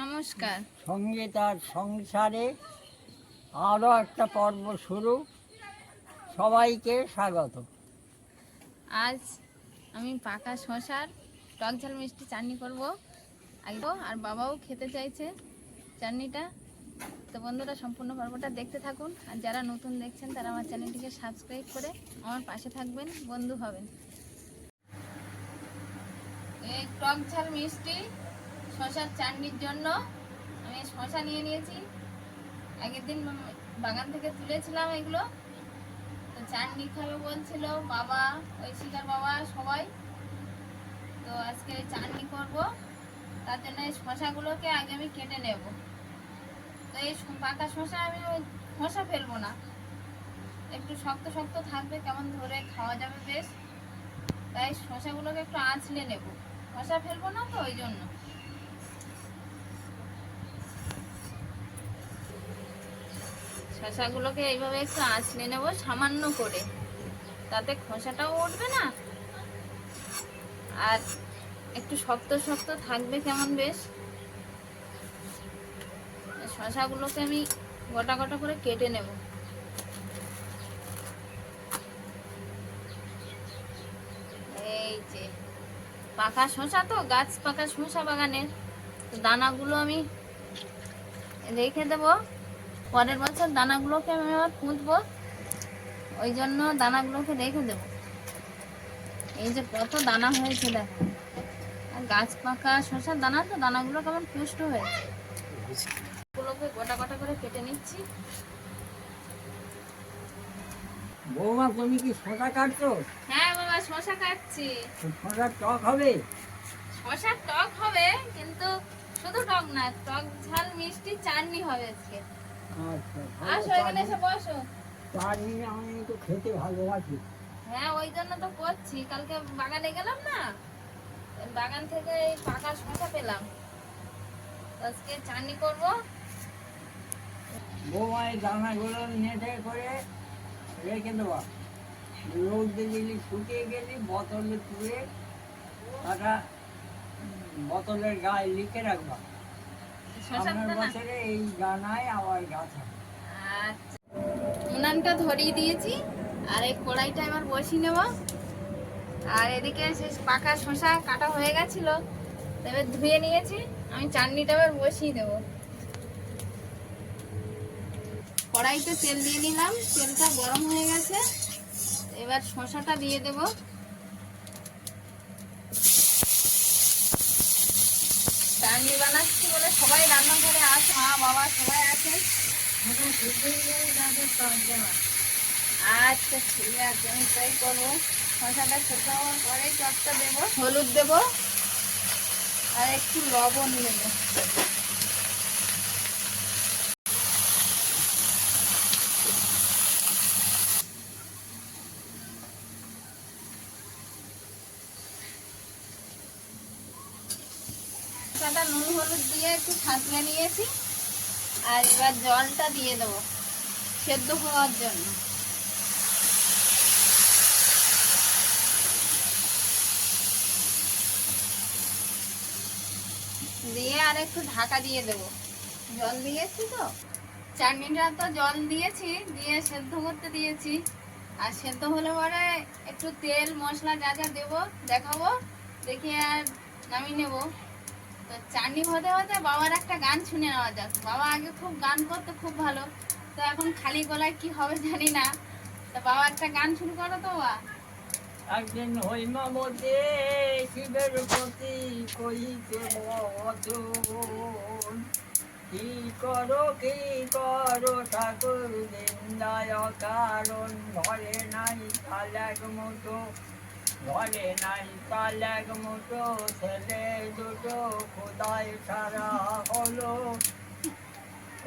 নমস্কার। সঙ্গে তার সংসারে আরও একটা পর্ব শুরু। সবাইকে স্বাগত। আজ আমি পাকা শশার টক ঝাল মিষ্টি চাটনি করব। আর বাবাও খেতে চাইছে চাটনিটা। তো বন্ধুরা সম্পূর্ণ পর্বটা দেখতে থাকুন। আর যারা নতুন দেখছেন তারা আমার চ্যানেলটিকে সাবস্ক্রাইব করে আমার পাশে থাকবেন বন্ধু হবেন। এই টক ঝাল মিষ্টি শশার চাটনির জন্য আমি শশা নিয়ে নিয়েছি। আগের দিন বাগান থেকে তুলেছিলাম এগুলো। তো চাটনি খাবে বলছিল বাবা ঐশিকার বাবা সবাই। তো আজকে চাটনি করব। তার জন্য এই শশাগুলোকে আগে আমি কেটে নেব। তো এই পাকা শশা আমি খোসা ফেলব না। একটু শক্ত শক্ত থাকবে, কেমন ধরে খাওয়া যাবে বেশ। তাই শশাগুলোকে একটু আঁচলে নেব। খোসা ফেলব না তো ওই জন্য। শশাগুলোকে এইভাবে একটু আঁচড়ে নেব, সামান্য করে। তাতে খোসাটাও উঠবে না? আর একটু শক্ত শক্ত থাকবে কেমন বেশ? শশাগুলোকে আমি গোটা গোটা করে কেটে নেব। এই যে, পাকা শশা তো, গাছ পাকা শশা বাগানের। দানাগুলো আমি রেখে দেবো। পরের বছর দানাগুলোকে আমি আবার পুঁতবো। ওই জন্য দানাগুলোকে রেখে দেবো। এই যে কত দানা হয়েছে দেখো। আর গাছ পাকা শশার দানা তো দানাগুলো কেমন পুষ্ট হয়েছে। গুলোকে গোটা গোটা করে কেটে নিচ্ছি। বৌমা তুমি কি শশা কাটছো? হ্যাঁ বাবা শশা কাটছি। শশা টক হবে? শশার টক হবে কিন্তু শুধু টক না টক ঝাল মিষ্টি চাটনি হবে আজকে। আসো এখানে এসে বসো। চাটনি আমি তো খেতে ভালোবাসি। হ্যাঁ ওই জন্য তো করছি। কালকে বাগানে গেলাম না? বাগান থেকে এই পাকা শশা পেলাম। আজকে চাটনি করব। বৌমা এই দানাগুলো নেটে করে রেখে দেওয়া রোদে দিলি শুকিয়ে গেলি বোতলে তুলে তাটা বোতলের গায়ে লিখে রাখবা। সামনের বছরে এই দানায় আবার গাছ আচ্ছা। উনানটা ধরিয়ে দিয়েছি আর এই কড়াইটা এবার বসিয়ে নেব। আর এদিকে শেষ পাকা শশা কাটা হয়ে গেছিল তবে ধুয়ে নিয়েছি। আমি চাটনিটা এবার বসিয়ে দেবো। কড়াইতে তেল দিয়ে নিলাম তেলটা গরম হয়ে গেছে। এবার শশাটা দিয়ে দেব। চাটনি বানাচ্ছি বলে সবাই রান্নাঘরে আছে মা, বাবা সবাই আছে আচ্ছা ঠিক আছে, আমি তাই করব। শশাটা সেদ্ধ হওয়ার পরে চটটা দেবো, হলুদ দেবো, আর একটু লবণ দেবো। শশাটা নুন হলুদ দিয়ে একটু ছাঁচলে নিয়েছি। আর এবার জলটা দিয়ে দেবো সেদ্ধ হওয়ার জন্য। দিয়ে আর একটু ঢাকা দিয়ে দেবো। জল দিয়েছি তো? চাটনিটা তো জল দিয়েছি, দিয়ে সেদ্ধ করতে দিয়েছি। আর সেদ্ধ হলে পরে একটু তেল মশলা যা যা দেবো দেখাবো দেখে আর নামিয়ে নেব। তো চাটনি হতে হতে বাবার একটা গান শুনে নেওয়া যাক। বাবা আগে খুব গান করতো, খুব ভালো। তো এখন খালি গলায় কি হবে জানি না। তো বাবা একটা গান শুরু করো তো বা একদিন হইমা মধ্যে শিবের প্রতি কইতে কি করো কি করো, ঠাকুর নিন্দায় কারণ, ঘরে নাই তালাক মতো। ঘরে নাই তালাক মতো ছেলে দুটো খোদায় সারা হলো?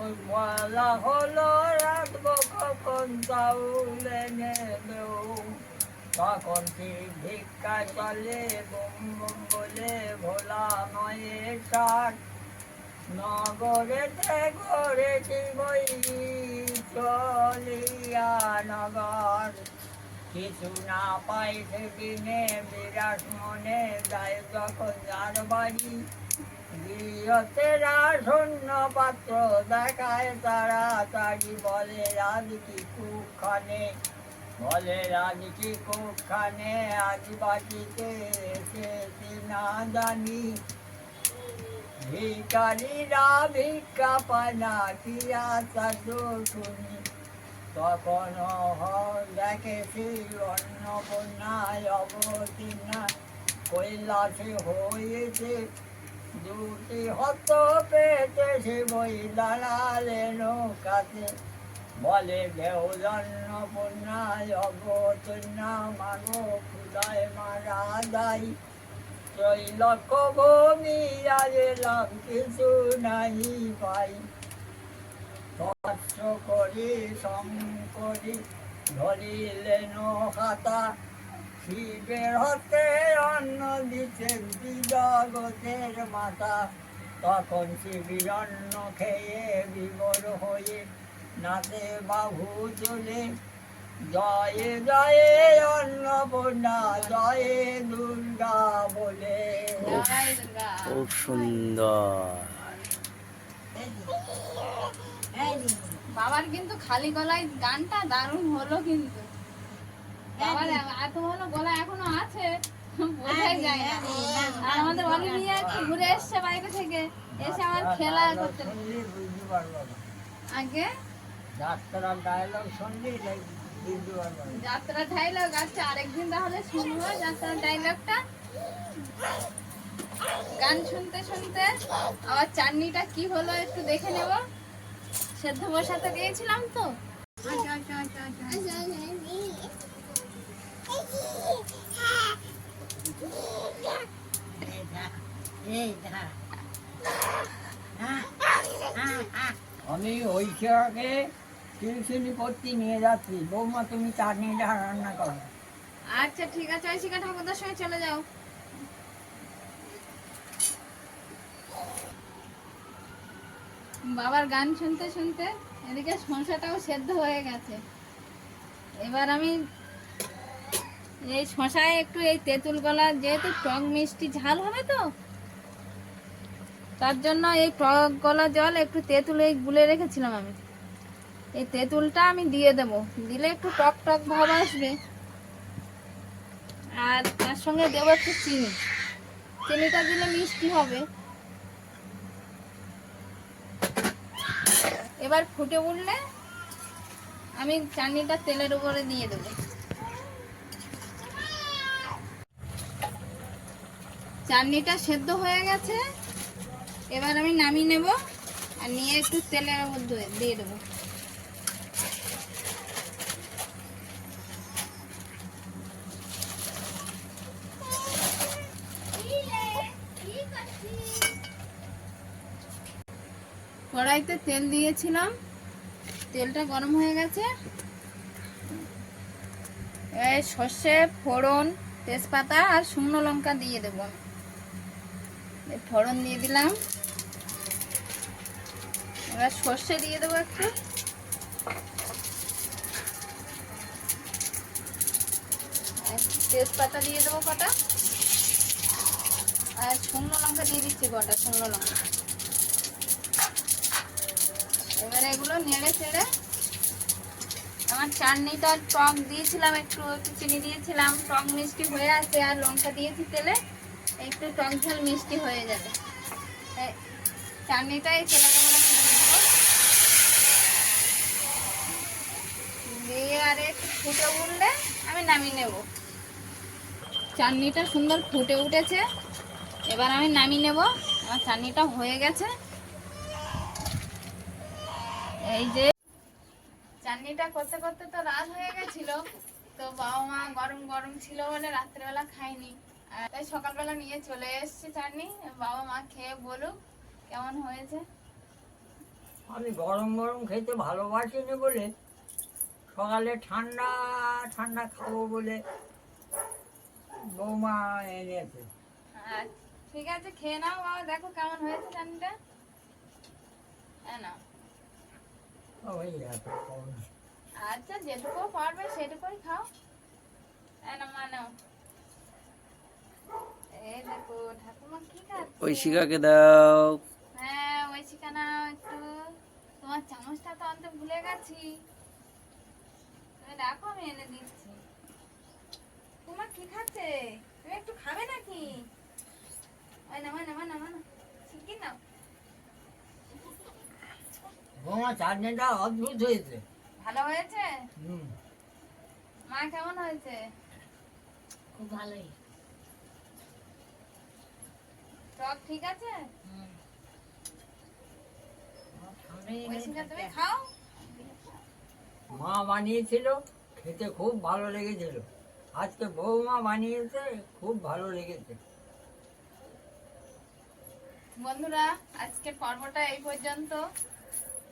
ওই বলা হলো রাখব কখন তাউলে নেবেও তখন কি ভিক্ষা চলে? বুম বুম বলে, ভোলা মায়ের সার নগরেতে ঘরেছি বই, চলিয়া নগর। কিছু না পাই সেদিনে বিরাট মনে যায় যখন যার বাড়ি। গৃহস্থেরা শূন্য পাত্র দেখায় তাড়াতাড়ি বলে রাজ কি কুখানে বলে রাজ কি কুখানে আদিবাসীতে এসেছি না জানি। ভিকারীরা ভিক্ষা পানা কি আশা শুনি তখন দেখেছি অন্নপূর্ণায় অবতীর্ণা কৈলাসে হয়েছে দুটি হত পেতে সে বই দাঁড়ালে নৌকাতে। বলে দেওজন্য পূর্ণায় অবতীর্ণা, মাগো ক্ষুদায় মারা দায়ী। ত্রৈলক্ষ ভূমি এলাম, কিছু নাই পাই। তৎস করি শঙ্করি ধরিলেন হাতা শিবের হতে অন্ন দিচ্ছেন জগতের মাতা। তখন শিবির অন্ন খেয়ে বিবর হয়ে নাচে বাহু চলে জয়ে জয়ে অন্নপূর্ণা জয়ে দুর্গা বলে। খুব সুন্দর। বাবার কিন্তু খালি গলায় গানটা দারুণ হলো কিন্তু। বাবার এত ভালো গলা এখনও আছে বোঝাই যায় না। আর আমাদের অলিভিয়া ঘুরে এসছে বাইরে থেকে এসে আমার খেলা করতে। আগে? ডাক্তার ডায়লগ শুনলি। যাত্রা ডাইলগ আছে আরেকদিন তাহলে শুনব যাত্রা ডাইলগটা গান শুনতে শুনতে আবার চাটনিটা কি হলো একটু দেখে নেব। সেদ্ধ বসাতে দিয়েছিলাম তো। আমি ওই ছেলেকে টিউশনি পড়তে নিয়ে যাচ্ছি। বৌমা তুমি চাটনিটা রান্না করো। আচ্ছা ঠিক আছে ঐশিকা ঠাকুরদার সঙ্গে চলে যাও। বাবার গান শুনতে শুনতে এদিকে শশাটাও সেদ্ধ হয়ে গেছে। এবার আমি এই শশায় একটু এই তেঁতুল গলা, যেহেতু টক মিষ্টি ঝাল হবে তো, তার জন্য এই টক গলা জল একটু তেঁতুল এই গুলে রেখেছিলাম আমি। এই তেঁতুলটা আমি দিয়ে দেব, দিলে একটু টক টক ভাব আসবে। আর তার সঙ্গে দেবো একটু চিনি। চিনিটা দিলে মিষ্টি হবে। এবার ফুটে উঠলে আমি চাটনিটা তেলের উপরে দিয়ে দেবো। চাটনিটা সেদ্ধ হয়ে গেছে। এবার আমি নামিয়ে নেব আর নিয়ে একটু তেলের উপর দিয়ে- দিয়ে দেবো। কড়াইতে তেল দিয়েছিলাম। তেলটা গরম হয়ে গেছে। সর্ষে, ফোড়ন, তেজপাতা আর শুকনো লঙ্কা দিয়ে দেব। ফোড়ন দিয়ে দিলাম। এবার সর্ষে দিয়ে দেবো একটু। তেজপাতা দিয়ে দেবো কটা। আর শুকনো লঙ্কা দিয়ে দিচ্ছি কটা, শুকনো লঙ্কা। এবারে এগুলো নেড়ে চেড়ে আমার চাটনিটা টক দিয়েছিলাম, একটু একটু চিনি দিয়েছিলাম। টক মিষ্টি হয়ে আছে আর লঙ্কা দিয়েছি তেলে। একটু টক ঝাল মিষ্টি হয়ে যাবে। চাটনিটা এই তেলের দিয়ে আর একটু ফুটে উঠলে আমি নামিয়ে নেব। চাটনিটা সুন্দর ফুটে উঠেছে। এবার আমি নামিয়ে নেব। আমার চাটনিটা হয়ে গেছে। এই যে চাটনিটা করতে করতে তো রাত হয়ে গেছিল। তো বাবা মা গরম গরম ছিল বলে রাত্রেবেলা খাইনি। তাই সকালবেলা নিয়ে চলে এসেছি চাটনি। বাবা মা খেয়ে বলুক কেমন হয়েছে। আমি গরম গরম খেতে ভালোবাসি না বলে সকালে ঠান্ডা ঠান্ডা খাব বলে বৌমা এনেছে। আর ঠিক আছে খেয়ে নাও বাবা দেখো কেমন হয়েছে চাটনিটা। হ্যাঁ না। আচ্ছা যেটুকু পারবে সেটুকুই খাও। না মা নাও। এই দেখো ঠাকুমা কি খাচ্ছে? দাও। হ্যাঁ ওই ঠিকানা একটু। তোমার চামচটা তো আনতে ভুলে গেছি। তুমি রাখো আমি এনে দিচ্ছি। তোমার কি খাচ্ছে? তুমি একটু খাবে নাকি? ওই নামা নামা নামা না শিখি নাও। বৌমা চাটনিটা অদ্ভুত হয়েছে। ভালো হয়েছে? হুম। মা কেমন হয়েছে? খুব ভালোই। টক ঠিক আছে? তুমি খাও? মা বানিয়েছিল খেতে খুব ভালো লেগেছিল। আজকে বৌমা বানিয়েছে খুব ভালো লেগেছে। বন্ধুরা আজকের পর্বটা এই পর্যন্ত।